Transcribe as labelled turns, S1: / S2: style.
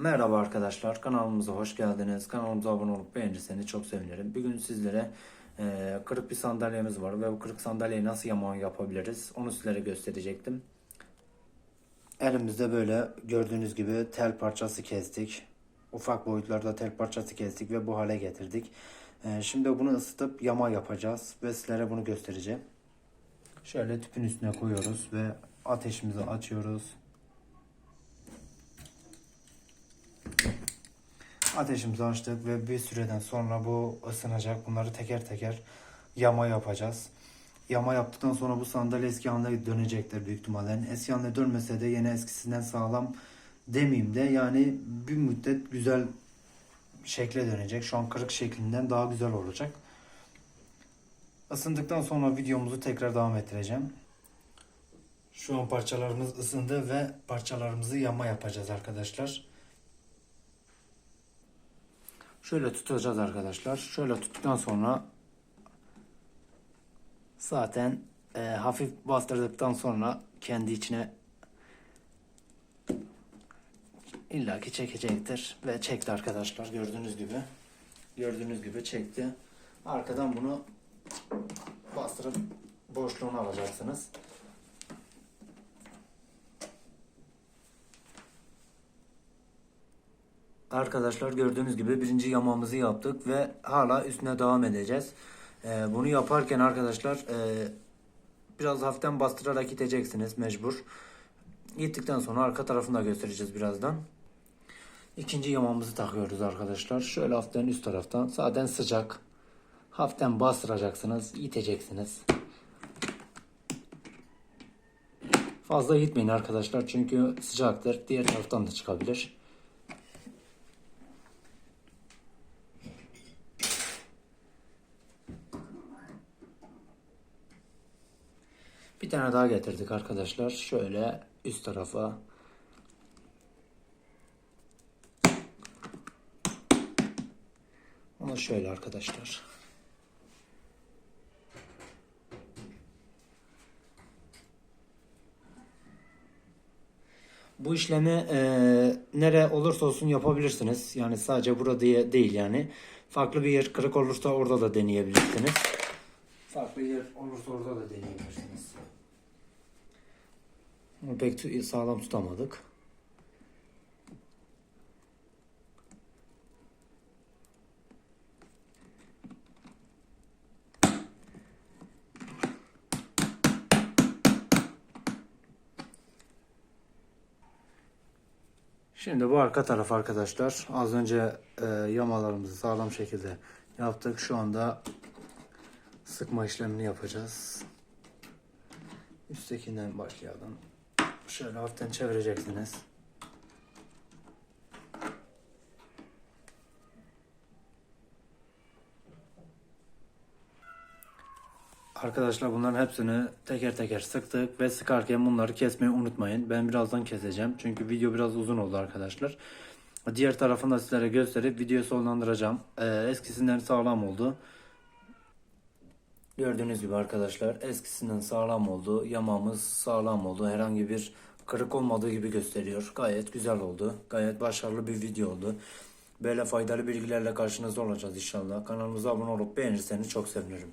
S1: Merhaba arkadaşlar, kanalımıza hoş geldiniz. Kanalımıza abone olup beğenirseniz çok sevinirim. Bugün sizlere e, kırık bir sandalyemiz var ve bu kırık sandalyeyi nasıl yaman yapabiliriz onu sizlere gösterecektim. Elimizde böyle gördüğünüz gibi tel parçası kestik. Ufak boyutlarda tel parçası kestik ve bu hale getirdik. E, şimdi bunu ısıtıp yama yapacağız ve sizlere bunu göstereceğim. Şöyle tüpün üstüne koyuyoruz ve ateşimizi açıyoruz. Ateşimizi açtık ve bir süreden sonra bu ısınacak. Bunları teker teker yama yapacağız. Yama yaptıktan sonra bu sandalye eski haline dönecektir büyük ihtimalle. Eski haline dönmese de yine eskisinden sağlam demeyeyim de yani bir müddet güzel şekle dönecek. Şu an kırık şeklinden daha güzel olacak. Isındıktan sonra videomuzu tekrar devam ettireceğim. Şu an parçalarımız ısındı ve parçalarımızı yama yapacağız arkadaşlar. Şöyle tutacağız arkadaşlar. Şöyle tuttuktan sonra zaten e, hafif bastırdıktan sonra kendi içine illaki çekecektir ve çekti arkadaşlar gördüğünüz gibi. Gördüğünüz gibi çekti. Arkadan bunu bastırıp boşluğunu alacaksınız. Arkadaşlar gördüğünüz gibi birinci yamamızı yaptık ve hala üstüne devam edeceğiz. Ee, bunu yaparken arkadaşlar e, biraz hafiften bastırarak iteceksiniz mecbur. Gittikten sonra arka tarafını da göstereceğiz birazdan. İkinci yamamızı takıyoruz arkadaşlar. Şöyle hafiften üst taraftan. Zaten sıcak. Hafiften bastıracaksınız. iteceksiniz. Fazla gitmeyin arkadaşlar çünkü sıcaktır. Diğer taraftan da çıkabilir. Bir tane daha getirdik arkadaşlar. Şöyle üst tarafa. Onu şöyle arkadaşlar. Bu işlemi e, nere olursa olsun yapabilirsiniz. Yani sadece burada değil yani. Farklı bir yer kırık olursa orada da deneyebilirsiniz. Farklı yer olursa orada da deneyebilirsiniz. Pek sağlam tutamadık. Şimdi bu arka taraf arkadaşlar. Az önce e, yamalarımızı sağlam şekilde yaptık. Şu anda sıkma işlemini yapacağız. Üsttekinden başlayalım. Şöyle hafiften çevireceksiniz. Arkadaşlar bunların hepsini teker teker sıktık ve sıkarken bunları kesmeyi unutmayın. Ben birazdan keseceğim. Çünkü video biraz uzun oldu arkadaşlar. Diğer tarafını da sizlere gösterip videoyu sonlandıracağım. Ee, eskisinden sağlam oldu. Gördüğünüz gibi arkadaşlar eskisinden sağlam oldu. Yamamız sağlam oldu. Herhangi bir kırık olmadığı gibi gösteriyor. Gayet güzel oldu. Gayet başarılı bir video oldu. Böyle faydalı bilgilerle karşınızda olacağız inşallah. Kanalımıza abone olup beğenirseniz çok sevinirim.